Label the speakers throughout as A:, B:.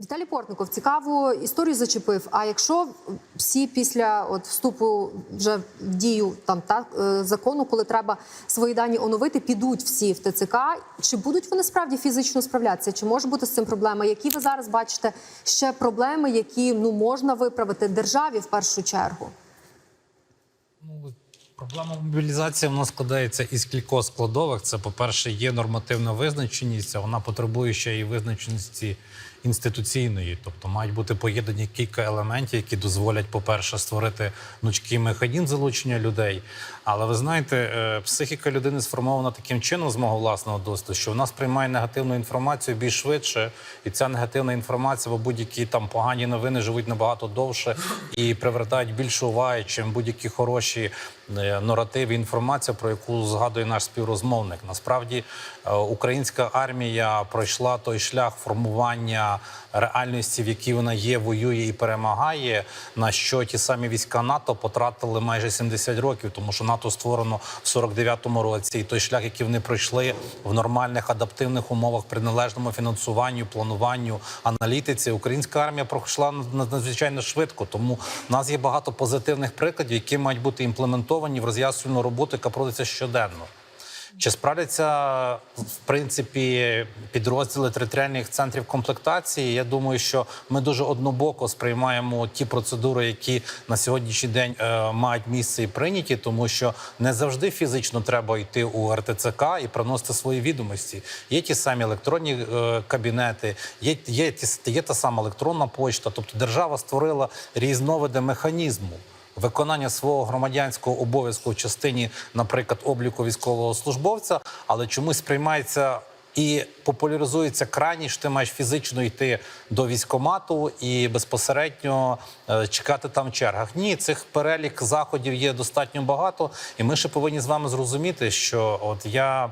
A: Віталій Портников цікаву історію зачепив. А якщо всі після от вступу вже в дію там так е, закону, коли треба свої дані оновити, підуть всі в ТЦК, чи будуть вони справді фізично справлятися? Чи може бути з цим проблема? Які ви зараз бачите ще проблеми, які ну можна виправити державі в першу чергу?
B: Ну, Проблема мобілізації вона складається із кількох складових. Це, по-перше, є нормативна визначеність, а вона потребує ще і визначеності інституційної. Тобто мають бути поєднані кілька елементів, які дозволять, по-перше, створити гнучкий механізм залучення людей. Але ви знаєте, е, психіка людини сформована таким чином з мого власного досвіду, що вона сприймає негативну інформацію більш швидше, і ця негативна інформація, бо будь-які там погані новини живуть набагато довше і привертають більше уваги, чим будь-які хороші е, наративи, інформація, про яку згадує наш співрозмовник. Насправді е, українська армія пройшла той шлях формування реальності, в якій вона є, воює і перемагає. На що ті самі війська НАТО потратили майже 70 років, тому що НАТО створено в 49-му році, і той шлях, який вони пройшли в нормальних адаптивних умовах при належному фінансуванню, плануванню, аналітиці, українська армія пройшла над- надзвичайно швидко. Тому в нас є багато позитивних прикладів, які мають бути імплементовані в роз'яснювальну роботу, яка проводиться щоденно. Чи справляться в принципі підрозділи територіальних центрів комплектації? Я думаю, що ми дуже однобоко сприймаємо ті процедури, які на сьогоднішній день е, мають місце і прийняті, тому що не завжди фізично треба йти у РТЦК і приносити свої відомості. Є ті самі електронні е, кабінети, є, є, ті- є та сама електронна почта. Тобто держава створила різновиди механізму виконання свого громадянського обов'язку в частині, наприклад, обліку військового службовця, але чомусь сприймається. І популяризується крайність, що ти маєш фізично йти до військомату і безпосередньо е, чекати там в чергах. Ні, цих перелік заходів є достатньо багато, і ми ще повинні з вами зрозуміти, що от я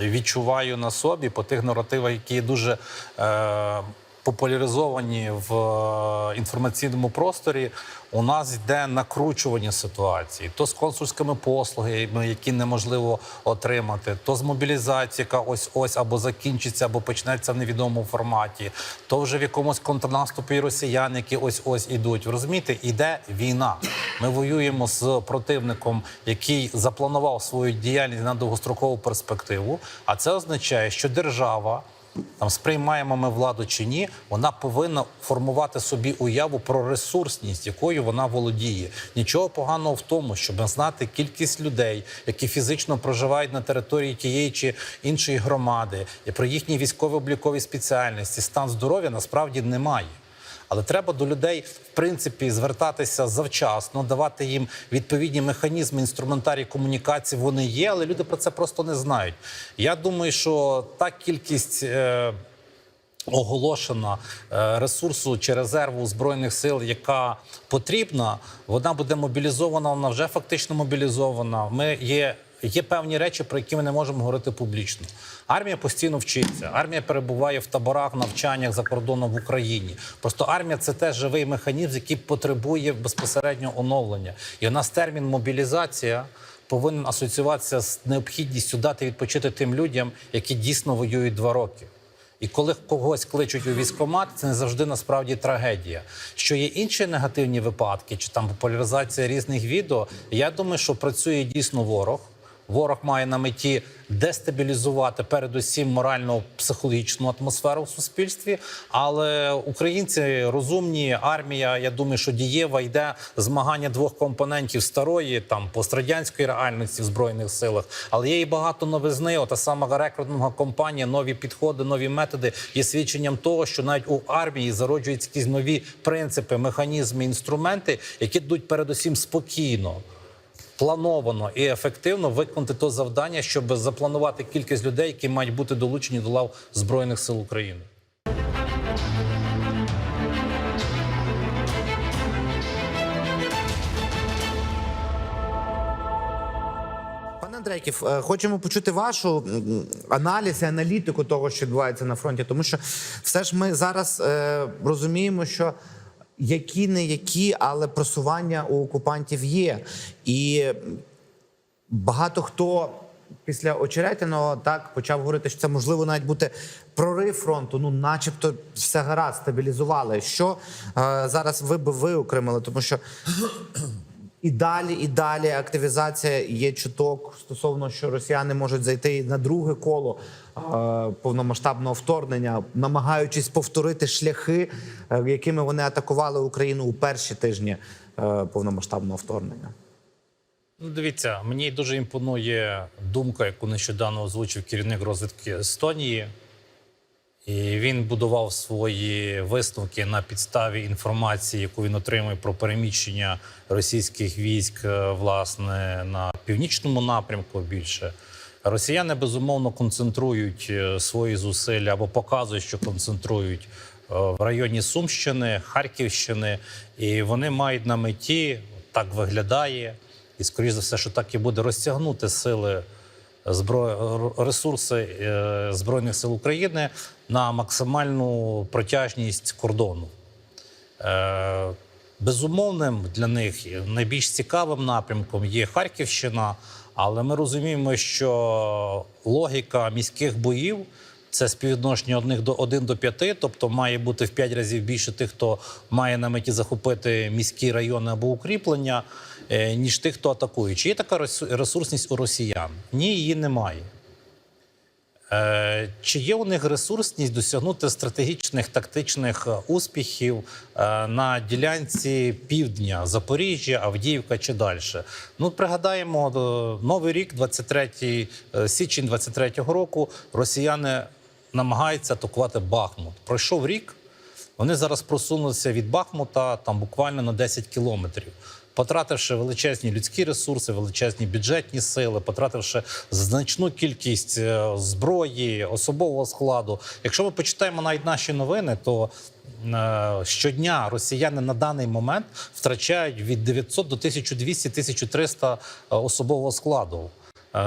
B: відчуваю на собі по тих наративах, які дуже е, популяризовані в е, інформаційному просторі. У нас йде накручування ситуації, то з консульськими послугами, які неможливо отримати, то з мобілізацією, яка ось ось або закінчиться, або почнеться в невідомому форматі, то вже в якомусь контрнаступі росіян, які ось ось ідуть. Розумієте, іде війна. Ми воюємо з противником, який запланував свою діяльність на довгострокову перспективу. А це означає, що держава. Там сприймаємо ми владу чи ні, вона повинна формувати собі уяву про ресурсність, якою вона володіє. Нічого поганого в тому, щоб знати кількість людей, які фізично проживають на території тієї чи іншої громади, і про їхні військово-облікові спеціальності, стан здоров'я насправді немає. Але треба до людей в принципі звертатися завчасно, давати їм відповідні механізми, інструментарій комунікації. Вони є, але люди про це просто не знають. Я думаю, що та кількість. Е- Оголошена е, ресурсу чи резерву збройних сил, яка потрібна, вона буде мобілізована. Вона вже фактично мобілізована. Ми є. Є певні речі, про які ми не можемо говорити публічно. Армія постійно вчиться. Армія перебуває в таборах, навчаннях за кордоном в Україні. Просто армія це теж живий механізм, який потребує безпосередньо оновлення. І у нас термін мобілізація повинен асоціюватися з необхідністю дати відпочити тим людям, які дійсно воюють два роки. І коли когось кличуть у військкомат, це не завжди насправді трагедія. Що є інші негативні випадки, чи там популяризація різних відео. Я думаю, що працює дійсно ворог. Ворог має на меті дестабілізувати передусім морально-психологічну атмосферу в суспільстві. Але українці розумні, армія, я думаю, що дієва йде змагання двох компонентів старої, там пострадянської реальності в збройних силах. Але є і багато новизни. Ота сама рекрутингова компанія, нові підходи, нові методи є свідченням того, що навіть у армії зароджуються якісь нові принципи, механізми, інструменти, які йдуть передусім спокійно плановано і ефективно виконати то завдання, щоб запланувати кількість людей, які мають бути долучені до лав збройних сил України.
C: Андрейків, е, хочемо почути вашу аналіз і аналітику того, що відбувається на фронті, тому що все ж ми зараз е, розуміємо, що які не які, але просування у окупантів є. І багато хто після очеретяного так почав говорити, що це можливо навіть бути прорив фронту, ну, начебто, все гаразд, стабілізували. Що е, зараз ви би виокремили? Тому що і далі, і далі активізація є чуток стосовно, що росіяни можуть зайти на друге коло повномасштабного вторгнення, намагаючись повторити шляхи, е, якими вони атакували Україну у перші тижні е, повномасштабного вторгнення.
B: Ну, дивіться, мені дуже імпонує думка, яку нещодавно озвучив керівник розвідки Естонії. І він будував свої висновки на підставі інформації, яку він отримує про переміщення російських військ, е, власне, на північному напрямку більше. Росіяни безумовно концентрують е, свої зусилля або показують, що концентрують е, в районі Сумщини, Харківщини, і вони мають на меті, так виглядає, і скоріш за все, що так і буде розтягнути сили збро... ресурси е, Збройних сил України на максимальну протяжність кордону. Безумовним для них найбільш цікавим напрямком є Харківщина, але ми розуміємо, що логіка міських боїв це співвідношення одних до 1 до 5, тобто має бути в 5 разів більше тих, хто має на меті захопити міські райони або укріплення, е, ніж тих, хто атакує. Чи є така ресу- ресурсність у росіян? Ні, її немає. Е, Чи є у них ресурсність досягнути стратегічних тактичних е, успіхів е, на ділянці півдня Запоріжжя, Авдіївка чи далі? Ну, пригадаємо, новий рік, 23 е, січень 23-го року, росіяни намагаються атакувати Бахмут. Пройшов рік. Вони зараз просунулися від Бахмута там буквально на 10 кілометрів, потративши величезні людські ресурси, величезні бюджетні сили, потративши значну кількість е, зброї, особового складу. Якщо ми почитаємо навіть наші новини, то е, щодня росіяни на даний момент втрачають від 900 до 1200-1300 е, особового складу.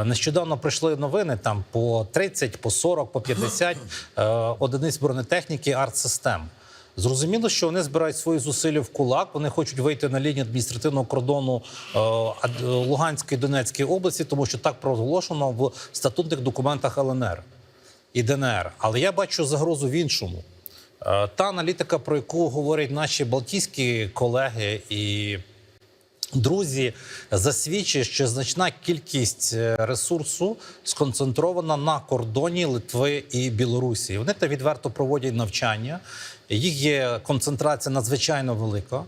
B: Нещодавно прийшли новини там по 30, по 40, по 50 е, одиниць бронетехніки артсистем. Зрозуміло, що вони збирають свої зусилля в кулак. Вони хочуть вийти на лінію адміністративного кордону е, Ад- Луганської Донецької області, тому що так проголошено в статутних документах ЛНР і ДНР. Але я бачу загрозу в іншому. Е, Та аналітика, про яку говорять наші балтійські колеги і друзі, засвідчує, що значна кількість е, ресурсу сконцентрована на кордоні Литви і Білорусі. Вони та відверто проводять навчання. Їх є концентрація надзвичайно велика.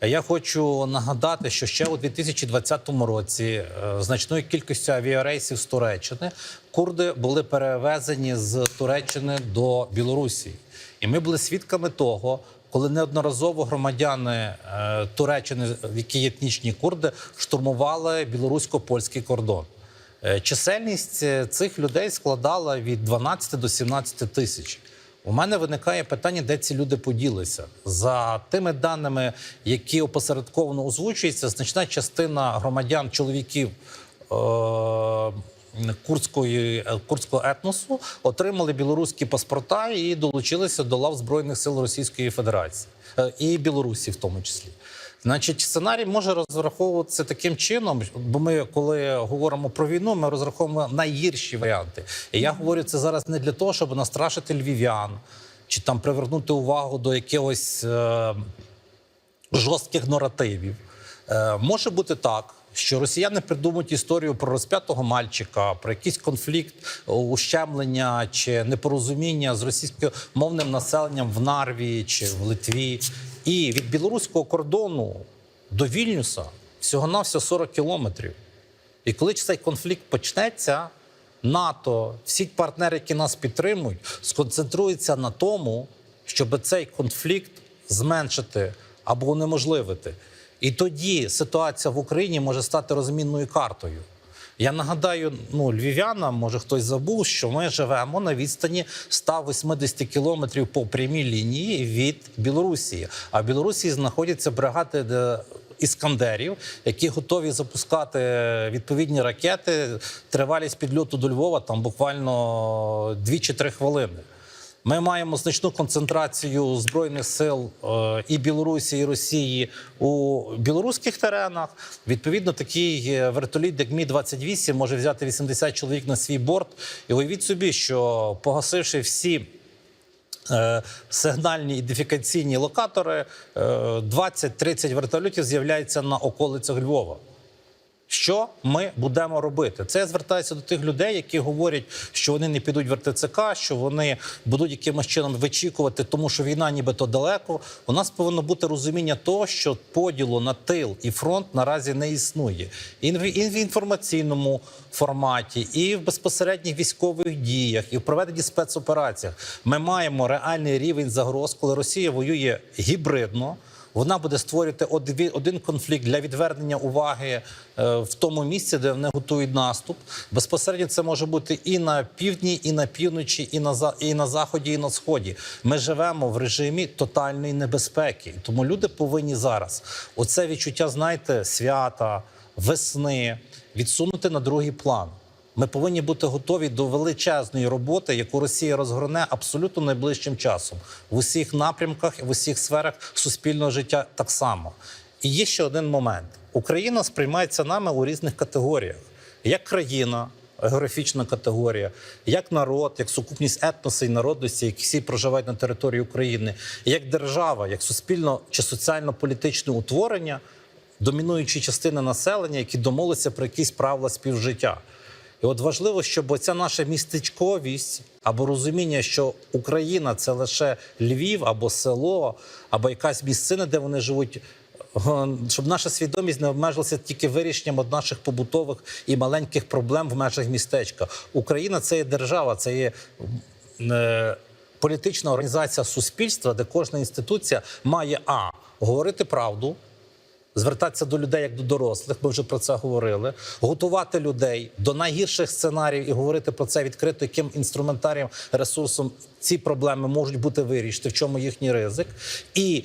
B: Я хочу нагадати, що ще у 2020 році е, значною кількістю авіарейсів з Туреччини курди були перевезені з Туреччини до Білорусі. І ми були свідками того, коли неодноразово громадяни е, Туреччини, які є етнічні курди, штурмували білорусько-польський кордон. Е, Чисельність е, цих людей складала від 12 до 17 тисяч. У мене виникає питання, де ці люди поділися. За тими даними, які опосередковано озвучуються, значна частина громадян, чоловіків курдської, е, курдського етносу отримали білоруські паспорта і долучилися до лав Збройних сил Російської Федерації Е, і Білорусі, в тому числі. Значить, сценарій може розраховуватися таким чином, бо ми, коли говоримо про війну, ми розраховуємо найгірші варіанти. І я говорю це зараз не для того, щоб настрашити львів'ян чи там привернути увагу до якихось е, жорстких наративів. Е, може бути так. Що росіяни придумають історію про розп'ятого мальчика, про якийсь конфлікт, е, ущемлення чи непорозуміння з російськомовним населенням в Нарві чи в Литві. І від білоруського кордону до Вільнюса всього навсього 40 кілометрів. І коли цей конфлікт почнеться, НАТО, всі партнери, які нас підтримують, сконцентруються на тому, щоб цей конфлікт зменшити або унеможливити. І тоді ситуація в Україні може стати розмінною картою. Я нагадаю, ну львів'янам, може хтось забув, що ми живемо на відстані 180 кілометрів по прямій лінії від Білорусі. А в Білорусі знаходяться бригади де, іскандерів, які готові запускати відповідні ракети. Тривалість підльоту до Львова там буквально 2 чи 3 хвилини. Ми маємо значну концентрацію збройних сил е, і Білорусі, і Росії у білоруських теренах. Відповідно, такий е, вертоліт, як Мі 28 може взяти 80 чоловік на свій борт. І уявіть собі, що погасивши всі е, сигнальні ідентифікаційні локатори, е, 20-30 вертольотів з'являються на околицях Львова. Що ми будемо робити? Це я звертаюся до тих людей, які говорять, що вони не підуть в РТЦК, що вони будуть якимось чином вичікувати, тому що війна нібито далеко. У нас повинно бути розуміння того, що поділу на тил і фронт наразі не існує. І в інформаційному форматі, і в безпосередніх військових діях, і в проведенні спецопераціях. Ми маємо реальний рівень загроз, коли Росія воює гібридно. Вона буде створювати один конфлікт для відвернення уваги е, в тому місці, де вони готують наступ. Безпосередньо це може бути і на півдні, і на півночі, і на і на заході, і на сході. Ми живемо в режимі тотальної небезпеки. Тому люди повинні зараз оце відчуття, знаєте, свята, весни відсунути на другий план. Ми повинні бути готові до величезної роботи, яку Росія розгорне абсолютно найближчим часом в усіх напрямках, в усіх сферах суспільного життя так само. І є ще один момент: Україна сприймається нами у різних категоріях, як країна. Географічна категорія, як народ, як сукупність етносів і народності, які всі проживають на території України, як держава, як суспільно чи соціально-політичне утворення, домінуючі частини населення, які домовилися про якісь правила співжиття. І от важливо, щоб оця наша містечковість або розуміння, що Україна це лише Львів або село, або якась місцина, де вони живуть. е, Щоб наша свідомість не обмежилася тільки вирішенням от наших побутових і маленьких проблем в межах містечка. Україна це є держава, це є е, політична організація суспільства, де кожна інституція має а говорити правду, звертатися до людей як до дорослих. Ми вже про це говорили. Готувати людей до найгірших сценаріїв і говорити про це відкрито, яким інструментарієм, ресурсом ці проблеми можуть бути вирішені, в чому їхній ризик, і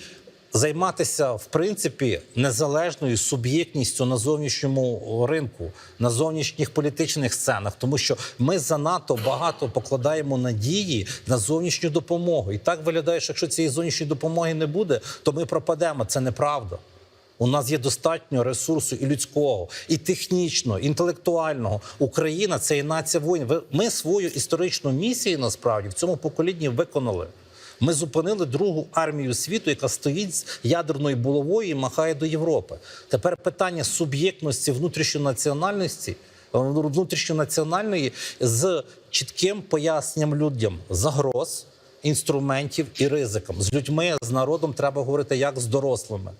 B: займатися в принципі незалежною суб'єктністю на зовнішньому ринку, на зовнішніх політичних сценах, тому що ми занадто багато покладаємо надії на зовнішню допомогу. І так виглядає, що якщо цієї зовнішньої допомоги не буде, то ми пропадемо. Це неправда. У нас є достатньо ресурсу і людського, і технічного, і інтелектуального. Україна це і нація воїнів. Ми свою історичну місію насправді в цьому поколінні виконали. Ми зупинили другу армію світу, яка стоїть з ядерною булавою і махає до Європи. Тепер питання суб'єктності внутрішньонаціональності, внутрішньонаціональної з чітким поясненням людям загроз, інструментів і ризиком. З людьми, з народом треба говорити як з дорослими.